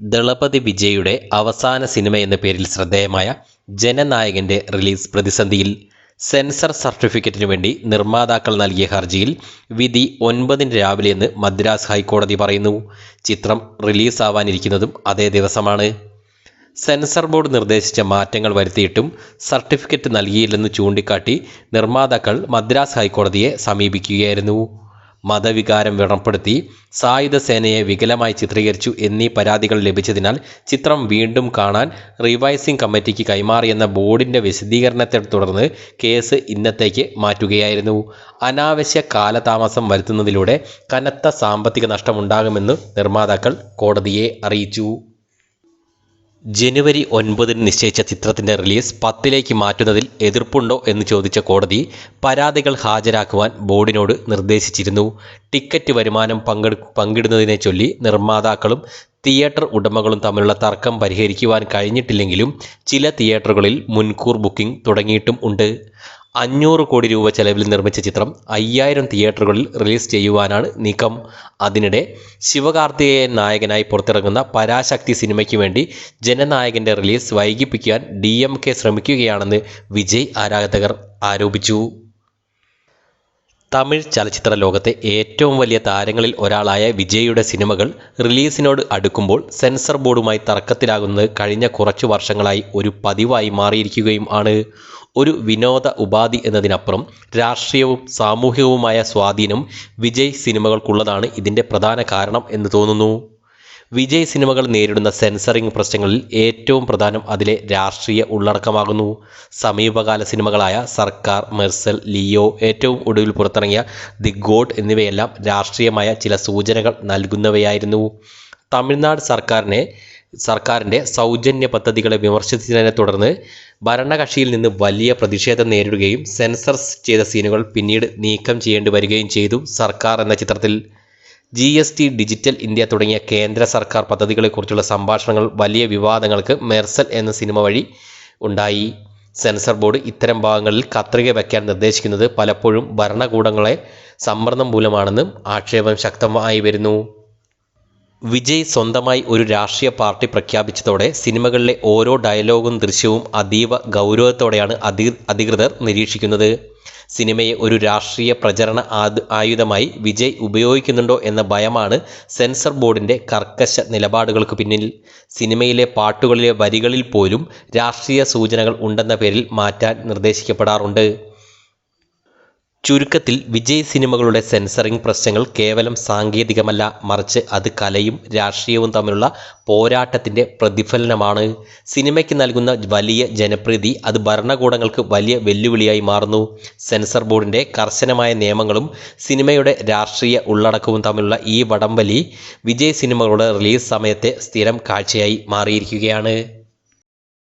ദളപതി വിജയുടെ അവസാന സിനിമ എന്ന പേരിൽ ശ്രദ്ധേയമായ ജനനായകന്റെ റിലീസ് പ്രതിസന്ധിയിൽ സെൻസർ സർട്ടിഫിക്കറ്റിനു വേണ്ടി നിർമ്മാതാക്കൾ നൽകിയ ഹർജിയിൽ വിധി ഒൻപതിന് രാവിലെയെന്ന് മദ്രാസ് ഹൈക്കോടതി പറയുന്നു. ചിത്രം റിലീസാവാനിരിക്കുന്നതും അതേ ദിവസമാണ്. സെൻസർ ബോർഡ് നിർദ്ദേശിച്ച മാറ്റങ്ങൾ വരുത്തിയിട്ടും സർട്ടിഫിക്കറ്റ് നൽകിയില്ലെന്ന് ചൂണ്ടിക്കാട്ടി നിർമ്മാതാക്കൾ മദ്രാസ് ഹൈക്കോടതിയെ സമീപിക്കുകയായിരുന്നു. മതവികാരം വ്രണപ്പെടുത്തി സായുധ സേനയെ വികലമായി ചിത്രീകരിച്ചു എന്നീ പരാതികൾ ലഭിച്ചതിനാൽ ചിത്രം വീണ്ടും കാണാൻ റിവൈസിംഗ് കമ്മിറ്റിക്ക് കൈമാറിയെന്ന ബോർഡിന്റെ വിശദീകരണത്തെ തുടർന്ന് കേസ് ഇന്നത്തേക്ക് മാറ്റുകയായിരുന്നു. അനാവശ്യ കാലതാമസം വരുത്തുന്നതിലൂടെ കനത്ത സാമ്പത്തിക നഷ്ടമുണ്ടാകുമെന്ന് നിർമ്മാതാക്കൾ കോടതിയെ അറിയിച്ചു. ജനുവരി ഒൻപതിന് നിശ്ചയിച്ച ചിത്രത്തിന്റെ റിലീസ് പത്തിലേക്ക് മാറ്റുന്നതിൽ എതിർപ്പുണ്ടോ എന്ന് ചോദിച്ച കോടതി പരാതികൾ ഹാജരാക്കുവാൻ ബോർഡിനോട് നിർദ്ദേശിച്ചിരുന്നു. ടിക്കറ്റ് വരുമാനം പങ്കെടു പങ്കിടുന്നതിനെ ചൊല്ലി നിർമ്മാതാക്കളും തിയേറ്റർ ഉടമകളും തമ്മിലുള്ള തർക്കം പരിഹരിക്കുവാൻ കഴിഞ്ഞിട്ടില്ലെങ്കിലും ചില തിയേറ്ററുകളിൽ മുൻകൂർ ബുക്കിംഗ് തുടങ്ങിയിട്ടും ഉണ്ട്. അഞ്ഞൂറ് കോടി രൂപ ചെലവിൽ നിർമ്മിച്ച ചിത്രം അയ്യായിരം തിയേറ്ററുകളിൽ റിലീസ് ചെയ്യുവാനാണ് നീക്കം. അതിനിടെ ശിവകാർത്തികേയൻ നായകനായി പുറത്തിറങ്ങുന്ന പരാശക്തി സിനിമയ്ക്ക് വേണ്ടി ജനനായകന്റെ റിലീസ് വൈകിപ്പിക്കാൻ ഡി ശ്രമിക്കുകയാണെന്ന് വിജയ് ആരാധകർ ആരോപിച്ചു. തമിഴ് ചലച്ചിത്ര ലോകത്തെ ഏറ്റവും വലിയ താരങ്ങളിൽ ഒരാളായ വിജയുടെ സിനിമകൾ റിലീസിനോട് അടുക്കുമ്പോൾ സെൻസർ ബോർഡുമായി തർക്കത്തിലാകുന്നത് കഴിഞ്ഞ കുറച്ചു വർഷങ്ങളായി ഒരു പതിവായി മാറിയിരിക്കുകയും ആണ്. ഒരു വിനോദ ഉപാധി എന്നതിനപ്പുറം രാഷ്ട്രീയവും സാമൂഹികവുമായ സ്വാധീനം വിജയ് സിനിമകൾക്കുള്ളതാണ് ഇതിന്റെ പ്രധാന കാരണം എന്ന് തോന്നുന്നു. വിജയ് സിനിമകൾ നേരിടുന്ന സെൻസറിംഗ് പ്രശ്നങ്ങളിൽ ഏറ്റവും പ്രധാനം അതിലെ രാഷ്ട്രീയ ഉള്ളടക്കമാകുന്നു. സമീപകാല സിനിമകളായ സർക്കാർ മെർസൽ ലിയോ ഏറ്റവും ഒടുവിൽ പുറത്തിറങ്ങിയ ദി ഗോഡ് എന്നിവയെല്ലാം രാഷ്ട്രീയമായ ചില സൂചനകൾ നൽകുന്നവയായിരുന്നു. തമിഴ്നാട് സർക്കാരിനെ സർക്കാരിന്റെ സൗജന്യ പദ്ധതികളെ വിമർശിച്ചതിനെ തുടർന്ന് ഭരണകക്ഷിയിൽ നിന്ന് വലിയ പ്രതിഷേധം നേരിടുകയും സെൻസർ ചെയ്ത സീനുകൾ പിന്നീട് നീക്കം ചെയ്യേണ്ടി വരികയും ചെയ്തു സർക്കാർ എന്ന ചിത്രത്തിൽ. G S T digital India തുടങ്ങിയ കേന്ദ്ര സർക്കാർ പദ്ധതികളെക്കുറിച്ചുള്ള സംഭാഷണങ്ങൾ വലിയ വിവാദങ്ങൾക്ക് മെർസൽ എന്ന സിനിമ വഴി ഉണ്ടായി. സെൻസർ ബോർഡ് ഇത്തരം ഭാഗങ്ങളിൽ കത്രിക വയ്ക്കാൻ നിർദ്ദേശിക്കുന്നത് പലപ്പോഴും ഭരണകൂടങ്ങളെ സമ്മർദ്ദം മൂലമാണെന്നും ആക്ഷേപം ശക്തമായി വരുന്നു. വിജയ് സ്വന്തമായി ഒരു രാഷ്ട്രീയ പാർട്ടി പ്രഖ്യാപിച്ചതോടെ സിനിമകളിലെ ഓരോ ഡയലോഗും ദൃശ്യവും അതീവ ഗൗരവത്തോടെയാണ് അധി അധികൃതർ നിരീക്ഷിക്കുന്നത്. സിനിമയെ ഒരു രാഷ്ട്രീയ പ്രചരണ ആയുധമായി വിജയ് ഉപയോഗിക്കുന്നുണ്ടോ എന്ന ഭയമാണ് സെൻസർ ബോർഡിന്റെ കർക്കശ നിലപാടുകൾക്ക് പിന്നിൽ. സിനിമയിലെ പാട്ടുകളിലെ വരികളിൽ പോലും രാഷ്ട്രീയ സൂചനകൾ ഉണ്ടെന്ന പേരിൽ മാറ്റാൻ നിർദ്ദേശിക്കപ്പെടാറുണ്ട്. ചുരുക്കത്തിൽ വിജയ് സിനിമകളുടെ സെൻസറിംഗ് പ്രശ്നങ്ങൾ കേവലം സാങ്കേതികമല്ല മറിച്ച് അത് കലയും രാഷ്ട്രീയവും തമ്മിലുള്ള പോരാട്ടത്തിന്റെ പ്രതിഫലനമാണ്. സിനിമയ്ക്ക് നൽകുന്ന വലിയ ജനപ്രീതി അത് ഭരണകൂടങ്ങൾക്ക് വലിയ വെല്ലുവിളിയായി മാറുന്നു. സെൻസർ ബോർഡിന്റെ കർശനമായ നിയമങ്ങളും സിനിമയുടെ രാഷ്ട്രീയ ഉള്ളടക്കവും തമ്മിലുള്ള ഈ വടംവലി വിജയ് സിനിമകളുടെ റിലീസ് സമയത്തെ സ്ഥിരം കാഴ്ചയായി മാറിയിരിക്കുകയാണ്.